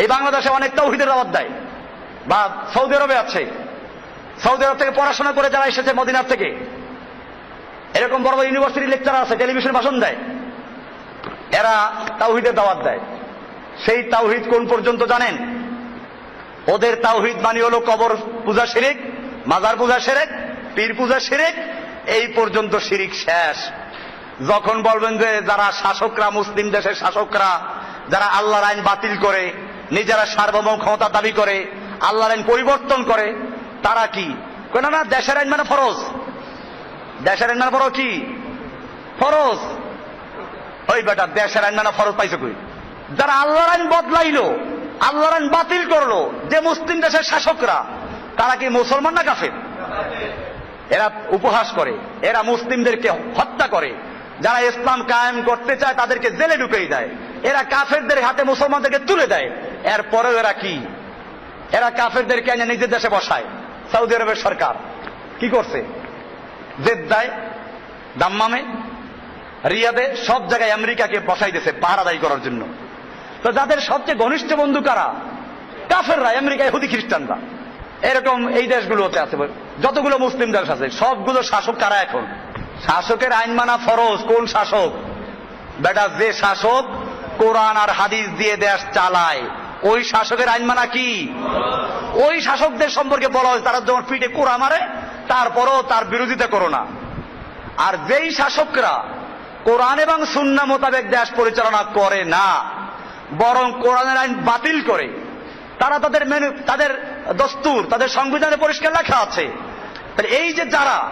এই বাংলাদেশে অনেক তৌহিদের দাওয়াত দেয়। বা সৌদি আরবে আছে। সৌদি আরব থেকে পড়াশোনা করে যারা এসেছে মদিনার থেকে, এরকম বড় বড় ইউনিভার্সিটি লেকচার আছে টেলিভিশন ভাষণ দেয়। এরা তাওহিদের দাওয়াত দেয়। সেই তাওহিদ কোন পর্যন্ত জানেন? ওদের তাওহিদ মানি হলো কবর পূজা শিরিক, মাজার পূজা শিরিক, পীর পূজা শিরিক, এই পর্যন্ত শিরিক শেষ। যখন বলবেন যে যারা শাসকরা, মুসলিম দেশের শাসকরা, যারা আল্লাহর আইন বাতিল করে নিজেরা সার্বভৌম ক্ষমতা দাবি করে, আল্লাহর আইন পরিবর্তন করে, তারা কি? না না, দেশের আইন মানে ফরজ। দেশের আইন মানে ফরজ কি? ফরজ। ওই বেটা, দেশের আইন মানে ফরজ পাইছে কই? যারা আল্লাহর আইন বদলাইলো, আল্লাহর আইন বাতিল করল, যে মুসলিম দেশের শাসকরা, তারা কি মুসলমান না কাফের? এরা উপহাস করে, এরা মুসলিমদেরকে হত্যা করে। যারা ইসলাম কায়েম করতে চায়, তাদেরকে জেলে ঢুকেই দেয়। এরা কাফেরদের হাতে মুসলমানদেরকে তুলে দেয়। এরপরেও এরা কি? এরা কাফেরদেরকে এনে নিজের দেশে বসায়। সৌদি আরবের সরকার কি করছে? জেদ্দায়, দাম্মামে, রিয়াদে সব জায়গায় আমেরিকাকে বসাই দিয়েছে পাহারাদারি করার জন্য। তো যাদের সবচেয়ে ঘনিষ্ঠ বন্ধু কারা? কাফেররা আমেরিকায় হুদি খ্রিস্টানরা। এরকম এই দেশগুলোতে আছে। যতগুলো মুসলিম দেশ আছে, সবগুলো শাসক কারা এখন? শাসকের আইন মানা ফরজ। কোন শাসক? বেটা, যে শাসক কোরআন আর হাদিস দিয়ে দেশ চালায়। ওই শাসকের আইন মানা কি? ওই শাসকদের সম্পর্কে বলা হয় তারা যখন পিঠে কোরআন মারে, তারপরও তার বিরোধিতা করো না। আর যেই শাসকরা কোরআন এবং সুন্না মোতাবেক দেশ পরিচালনা করে না, বরং কোরআনের আইন বাতিল করে, তারা তাদের মেনু, তাদের দস্তুর, তাদের সংবিধানে পরিষ্কার লেখা আছে। এই যে যারা,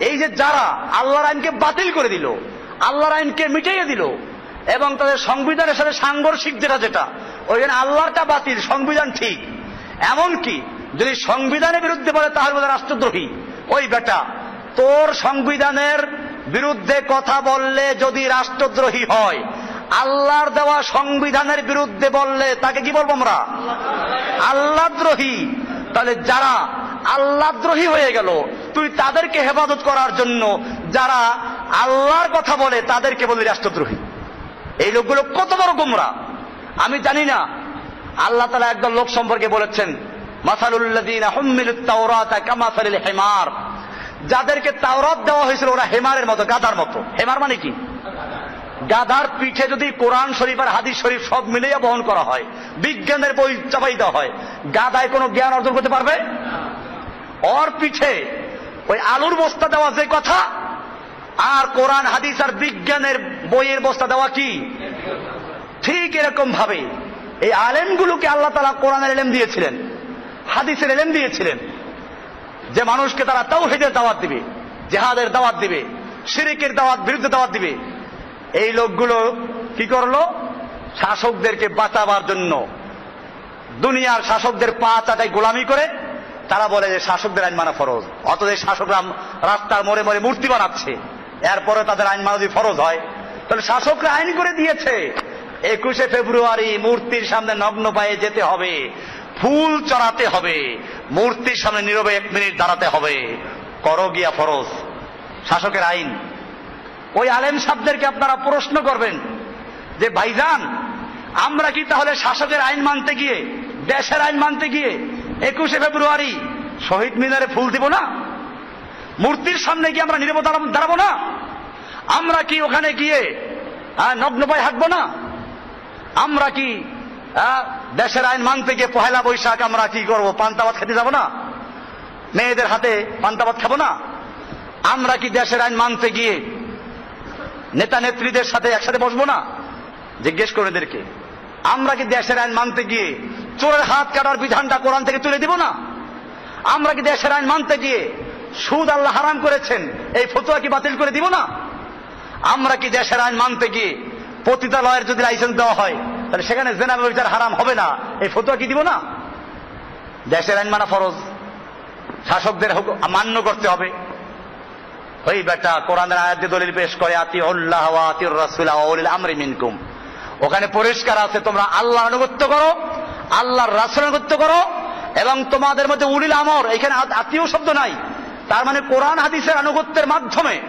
এই যে যারা আল্লাহর আইনকে বাতিল করে দিল, আল্লাহর আইনকে মিটাইয়ে দিল, এবং তাদের সংবিধানের সাথে সাংঘর্ষিক যেটা যেটা ওইখানে আল্লাহরটা বাতিল, সংবিধান ঠিক। এমনকি যদি সংবিধানের বিরুদ্ধে বলে, তাহলে বলে রাষ্ট্রদ্রোহী। ওই বেটা, তোর সংবিধানের বিরুদ্ধে কথা বললে যদি রাষ্ট্রদ্রোহী হয়, আল্লাহর দেওয়া সংবিধানের বিরুদ্ধে বললে তাকে কি বলব আমরা? আল্লাহদ্রোহী। তাহলে যারা আল্লাহদ্রোহী হয়ে গেল, তুই তাদেরকে হেফাজত করার জন্য যারা আল্লাহর কথা বলে, তাদেরকে বলি রাষ্ট্রদ্রোহী। এই লোকগুলো কত বড় গুমরা। আমি জানি না। আল্লাহ তালা একদল লোক সম্পর্কে বলেছেন হেমার। যাদেরকে তাওরাত দেওয়া হয়েছিল ওরা হেমারের মতো, গাদার মতো। হেমার মানে কি? গাধার পিঠে যদি কোরআন শরীফ আর হাদিস শরীফ সব মিলিয়ে বহন করা হয়, বিজ্ঞানের বই চাপাই দেওয়া হয় গাধায় কোনো জ্ঞান অর্জন করতে পারবে? ওর পিঠে ওই আলুর বস্তা দেওয়া যে কথা, আর কোরআন, হাদিস আর বিজ্ঞানের বইয়ের বস্তা দেওয়া কি? ঠিক এরকম ভাবে এই আলেমগুলোকে আল্লাহ তালা কোরআনের এলেম দিয়েছিলেন, হাদিসের এলেম দিয়েছিলেন, যে মানুষকে তারা তাওহিদের দাওয়াত দিবে, জেহাদের দাওয়াত দিবে, শিরিকের দাওয়াত, বিরুদ্ধে দাওয়াত দিবে। এই লোকগুলো কি করল? শাসকদেরকে বাঁচাবার জন্য দুনিয়ার শাসকদের পা চাটাই গোলামি করে, তারা বলে যে শাসকদের আইন মানা ফরজ। এই শাসকরা রাস্তার মোড়ে মোড়ে মূর্তি বানাচ্ছে, এরপরে তাদের আইন মানা যদি ফরজ হয়, তাহলে শাসকরা আইন করে দিয়েছে। একুশে ফেব্রুয়ারি মূর্তির সামনে নগ্ন পায়ে যেতে হবে। ফুল চড়াতে হবে। মূর্তির সামনে নীরবে এক মিনিট দাঁড়াতে হবে। করো গিয়া ফরজ। শাসকের আইন। ওই আলেম সাহেবদেরকে আপনারা প্রশ্ন করবেন যে, ভাইজান, আমরা কি তাহলে শাসকের আইন মানতে গিয়ে, দেশের আইন মানতে গিয়ে একুশে ফেব্রুয়ারি শহীদ মিনারে ফুল দিব না? মূর্তির সামনে গিয়ে আমরা নিরব দাঁড়াবো না? আমরা কি ওখানে গিয়ে নগ্ন পায়ে হাঁটবো না? আমরা কি দেশের আইন মানতে গিয়ে পহেলা বৈশাখ আমরা কি করব? পান্তাবাদ খেতে যাব না? মেয়েদের হাতে পান্তাবাদ খাব না? আমরা কি দেশের আইন মানতে গিয়ে নেতা নেত্রীদের সাথে একসাথে বসবো না? জিজ্ঞেস করে এদেরকে। আমরা কি দেশের আইন মানতে গিয়ে চোরের হাত কাটার বিধানটা কোরআন থেকে তুলে দিব না? আমরা কি দেশের আইন মানতে গিয়ে সুদ আল্লাহ হারাম করেছেন, এই ফতুয়া কি বাতিল করে দিব না? আমরা কি দেশের আইন মানতে গিয়ে পতিতালয়ের যদি লাইসেন্স দেওয়া হয়, তাহলে সেখানে জেনা বিচার হারাম হবে না। এই ফতুয়া কি দিব না? দেশের আইন মানা ফরজ। শাসকদের মান্য করতে হবে। ওই বেটা কোরআনের আয়াত দলিল পেশ করে আতি উল্লাহ আতির রাসূল আমরি মিনকুম। ওখানে পরিষ্কার আছে, তোমরা আল্লাহ আনুগত্য করো, আল্লাহর রাসূল আনুগত্য করো, এবং তোমাদের মধ্যে উলিল আমর, এখানে আত- আত্মীয় শব্দ নাই। তার মানে কোরআন হাদিসের আনুগত্যের মাধ্যমে,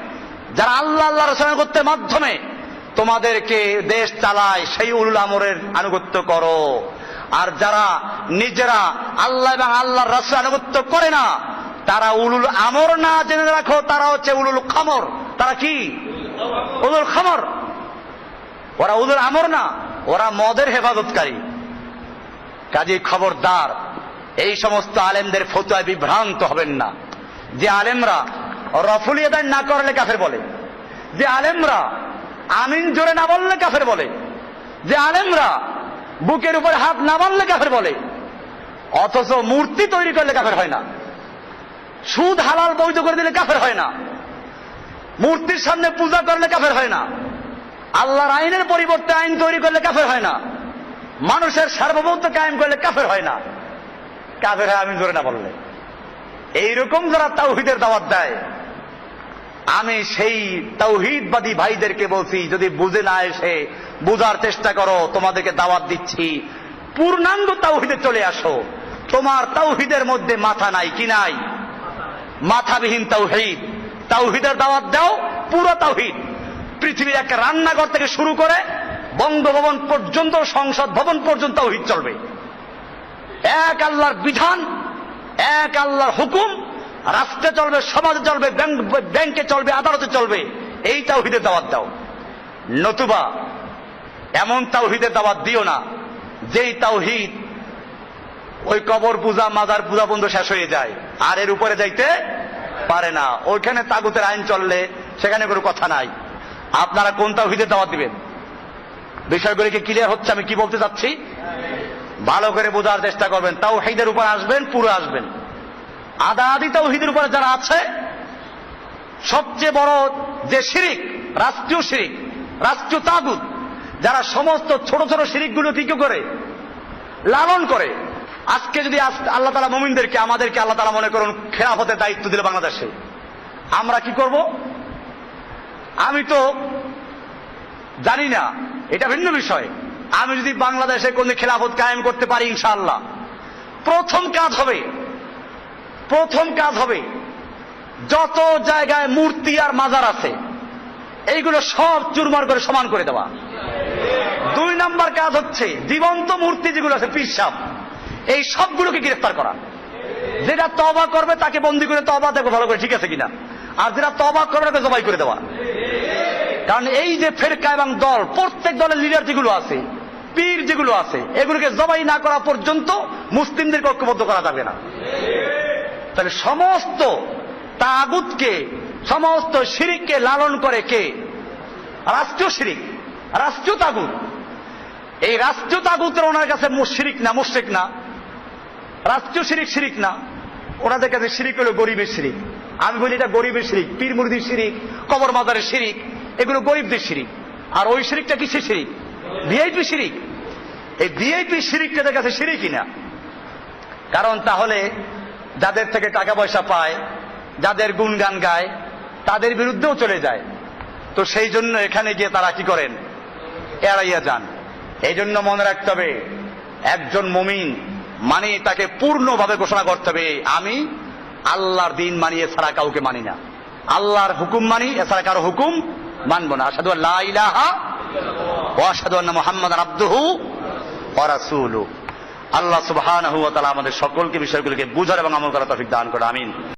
যারা আল্লাহ আল্লাহ রাসূল আনুগত্যের মাধ্যমে তোমাদেরকে দেশ চালায় সেই উলুল আমরের আনুগত্য করো। আর যারা নিজেরা আল্লাহ এবং আল্লাহর রাসূল আনুগত্য করে না, তারা উলুল আমর না জেনে রাখো, তারা হচ্ছে উলুল খামর। তারা কি? উলুল খামর। ওরা উলুল আমর না, ওরা মদের হেফাজতকারী। কাজে খবরদার, এই সমস্ত আলেমদের ফতুয়ায় বিভ্রান্ত হবেন না। যে আলেমরা রফুলি আদায় না করলে কাফের বলে। যে আলেমরা আমিন জোরে না বললে কাফের বলে। যে আলেমরা বুকের উপরে হাত না বানলে কাফের বলে। অথচ মূর্তি তৈরি করলে কাফের হয় না। সুদ হালাল বৈধ করে দিলে কাফের হয় না। মূর্তির সামনে পূজা করলে কাফের হয় না। আল্লাহর আইনের পরিবর্তে আইন তৈরি করলে কাফের হয় না। মানুষের সার্বভৌমত্ব কায়েম করলে কাফের হয় না। কাফের হয় আমি ধরে না বললে। এইরকম যারা তাওহিদের দাওয়াত দেয় আমি সেই তাওহিদবাদী ভাইদেরকে বলছি, যদি বুঝে না এসে বুঝার চেষ্টা করো, তোমাদেরকে দাওয়াত দিচ্ছি। পূর্ণাঙ্গ তাওহিদে চলে আসো। তোমার তাওহিদের মধ্যে মাথা নাই, কি নাই? মাথাবিহীন তাওহিদ তাওহিদের দাওয়াত দাও, পুরো তাওহিদ পৃথিবীর একটা রান্নাঘর থেকে শুরু করে বঙ্গভবন পর্যন্ত, সংসদ ভবন পর্যন্ত তাওহিদ চলবে। এক আল্লাহর বিধান, এক আল্লাহর হুকুম রাষ্ট্রে চলবে, সমাজে চলবে, ব্যাংক- চলবে, আদালতে চলবে, এই তাওহিদের দাওয়াত দাও। নতুবা, এমন তাওহিদের দাওয়াত দিও না, যেই তাওহিদ ওই কবর পূজা, মাজার পূজা বন্ধ শেষ হয়ে যায়, আর এর উপরে যাইতে পারে না। ওইখানে তাগুতের আইন চললে সেখানে কোনো কথা নাই। আপনারা কোন তাওহিদের দাওয়াত দিবেন? বিষয়গুলিকে ক্লিয়ার হচ্ছে? আমি কি বলতে চাচ্ছি? ভালো করে বোঝার চেষ্টা করবেন। তাওহিদের উপর আসবেন, পুরো আসবেন। আদা আদি তাওহিদের উপরে যারা আছে, সবচেয়ে বড় যে শিরিক, রাষ্ট্রীয় শিরিক, রাষ্ট্রীয় তাগুদ যারা সমস্ত ছোট ছোট শিরিকগুলো কি করে? লালন করে। আজকে যদি আল্লাহ তালা মোমিনদেরকে, আমাদেরকে আল্লাহ তালা মনে করুন খেলাফতের দায়িত্ব দিল বাংলাদেশে। আমরা কি করব? আমি তো জানি না, এটা ভিন্ন বিষয়। আমি যদি বাংলাদেশে কোন খেলাফত কায়েম করতে পারি ইনশাআল্লাহ। প্রথম কাজ হবে প্রথম কাজ হবে যত জায়গায় মূর্তি আর মাজার আছে, এইগুলো সব চুরমার করে সমান করে দেওয়া। দুই নাম্বার কাজ হচ্ছে জীবন্ত মূর্তি যেগুলো আছে পিসাব এই সবগুলোকে গ্রেফতার করা। যেটা তবা করবে তাকে বন্দি করে তবা দেখো ভালো করে ঠিক আছে কিনা। আর যেটা তবা করবে তাকে জবাই করে দেওয়া। কারণ এই যে ফেরকা এবং দল, প্রত্যেক দলের লিডার যেগুলো আছে, পীর যেগুলো আছে, এগুলোকে জবাই না করা পর্যন্ত মুসলিমদেরকে ঐক্যবদ্ধ করা যাবে না। তাহলে সমস্ত তাগুতকে, সমস্ত শিরিককে লালন করে কে? রাষ্ট্রীয় শিরিক, রাষ্ট্রীয় তাগুত। এই রাষ্ট্রীয় তাগুতের ওনার কাছে শিরিক না, মুশ্রিক না। রাষ্ট্রীয় শিরিক শিরিক না। ওনাদের কাছে শিরিক হলো গরিবের শিরিক। আমি বলি এটা গরিবের শিরিক, পীর মুরিদির শিরিক, কবর মাজারের শিরিক, এগুলো গরিবদের শিরিক। আর ওই শিরিকটা কিসের শিরিক? ভিআইপি শিরিক। এই ভিআইপি শিরিক কাছে শিরিকই না। কারণ তাহলে যাদের থেকে টাকা পয়সা পায়, যাদের গুণগান গায়, তাদের বিরুদ্ধেও চলে যায়। তো সেই জন্য এখানে গিয়ে তারা কি করেন? এড়াইয়া যান। এই জন্য মনে রাখতে হবে, একজন মমিন মানে তাকে পূর্ণভাবে ঘোষণা করতে হবে, আমি আল্লাহর দিন মানি এছাড়া কাউকে মানি না। আল্লাহর হুকুম মানি, এছাড়া কারও হুকুম মানবো না। আসাদু আল্লাহ ইলাহা ও আসাদু আল্লাহ মোহাম্মদ আব্দুহু ও রাসূলু আল্লাহ সুবাহ আমাদের সকলকে বিষয়গুলিকে বুঝার এবং আমল করার তফিক দান করে আমিন।